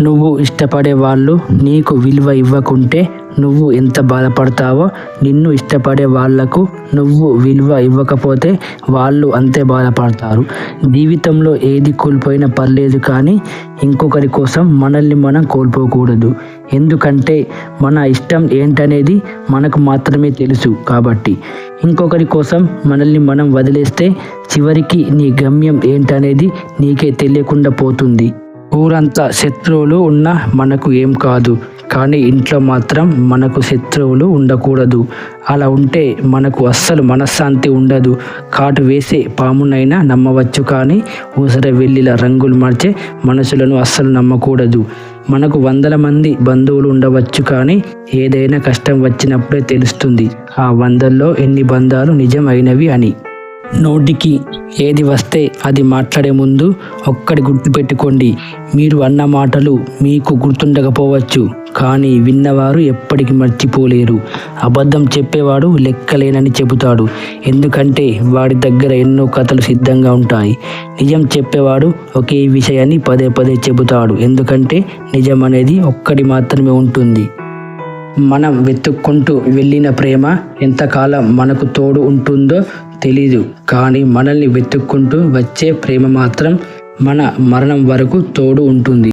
నువ్వు ఇష్టపడే వాళ్ళు నీకు విలువ ఇవ్వకుంటే నువ్వు ఎంత బాధపడతావో నిన్ను ఇష్టపడే వాళ్ళకు నువ్వు విలువ ఇవ్వకపోతే వాళ్ళు అంతే బాధపడతారు. జీవితంలో ఏది కోల్పోయినా పర్లేదు కానీ ఇంకొకరి కోసం మనల్ని మనం కోల్పోకూడదు. ఎందుకంటే మన ఇష్టం ఏంటనేది మనకు మాత్రమే తెలుసు కాబట్టి. ఇంకొకరి కోసం మనల్ని మనం వదిలేస్తే చివరికి నీ గమ్యం ఏంటనేది నీకే తెలియకుండా పోతుంది. ఊరంతా శత్రువులు ఉన్నా మనకు ఏం కాదు. కానీ ఇంట్లో మాత్రం మనకు శత్రువులు ఉండకూడదు. అలా ఉంటే మనకు అస్సలు మనశ్శాంతి ఉండదు. కాటు వేసే పామునైనా నమ్మవచ్చు కానీ ఊసర వెళ్ళిల రంగులు మార్చే మనుషులను అస్సలు నమ్మకూడదు. మనకు వందల మంది బంధువులు ఉండవచ్చు కానీ ఏదైనా కష్టం వచ్చినప్పుడే తెలుస్తుంది. ఆ వందల్లో ఎన్ని బంధాలు నిజం అయినవి అని. నోటికి ఏది వస్తే అది మాట్లాడే ముందు ఒక్కడి గుర్తుపెట్టుకోండి. మీరు అన్న మాటలు మీకు గుర్తుండకపోవచ్చు కానీ విన్నవారు ఎప్పటికీ మర్చిపోలేరు. అబద్ధం చెప్పేవాడు లెక్కలేనని చెబుతాడు. ఎందుకంటే వాడి దగ్గర ఎన్నో కథలు సిద్ధంగా ఉంటాయి. నిజం చెప్పేవాడు ఒకే విషయాన్ని పదే పదే చెబుతాడు. ఎందుకంటే నిజం అనేది ఒక్కడి మాత్రమే ఉంటుంది. మనం వెతుక్కుంటూ వెళ్ళిన ప్రేమ ఎంతకాలం మనకు తోడు ఉంటుందో తెలీదు. కానీ మనల్ని వెతుక్కుంటూ వచ్చే ప్రేమ మాత్రం మన మరణం వరకు తోడు ఉంటుంది.